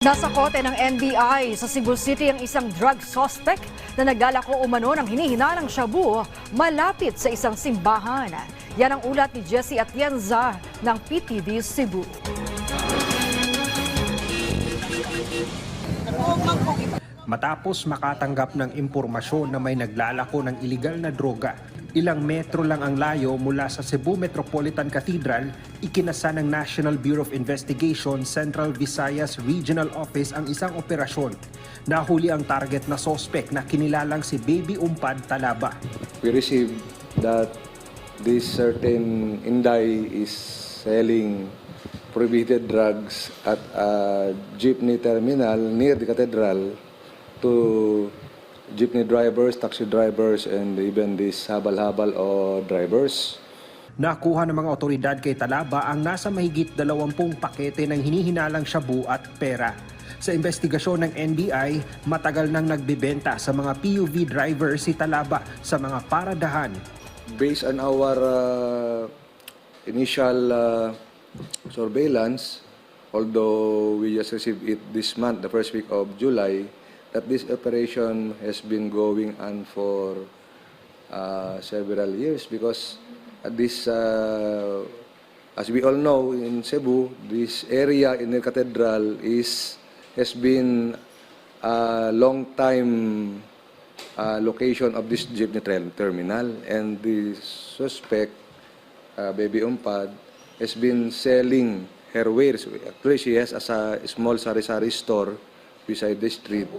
Nasa kote ng NBI sa Cebu City ang isang drug suspect na naglalako umano ng hinihinalang shabu malapit sa isang simbahan. Yan ang ulat ni Jesse Atienza ng PTV Cebu. Matapos makatanggap ng impormasyon na may naglalako ng iligal na droga, ilang metro lang ang layo mula sa Cebu Metropolitan Cathedral, ikinasa ng National Bureau of Investigation Central Visayas Regional Office ang isang operasyon. Nahuli ang target na sospek na kinilalang si Baby Umpad Talaba. we received that this certain Inday is selling prohibited drugs at a jeepney terminal near the cathedral to jeepney drivers, taxi drivers, and even these habal-habal o drivers. Nakuha ng mga otoridad kay Talaba ang nasa mahigit 20 pakete ng hinihinalang shabu at pera. Sa investigasyon ng NBI, matagal nang nagbebenta sa mga PUV driver si Talaba sa mga paradahan. Based on our uh, initial uh, surveillance, although we just received it this month, the first week of July, that this operation has been going on for uh, several years because at this, uh, as we all know in Cebu, this area in the cathedral is has been a long time uh, location of this jeepney ter- terminal and the suspect uh, baby umpad has been selling her wares actually she has as a small sari-sari store beside the street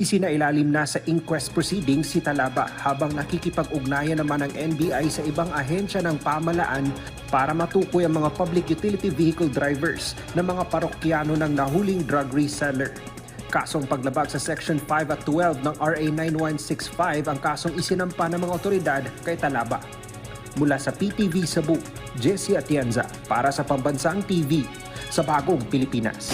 Isinailalim na sa inquest proceedings si Talaba habang nakikipag-ugnayan naman ng NBI sa ibang ahensya ng pamalaan para matukoy ang mga public utility vehicle drivers ng mga parokyano ng nahuling drug reseller. Kasong paglabag sa Section 5 at 12 ng RA 9165 ang kasong isinampa ng mga otoridad kay Talaba. Mula sa PTV Cebu, Jesse Atienza para sa Pambansang TV sa Bagong Pilipinas.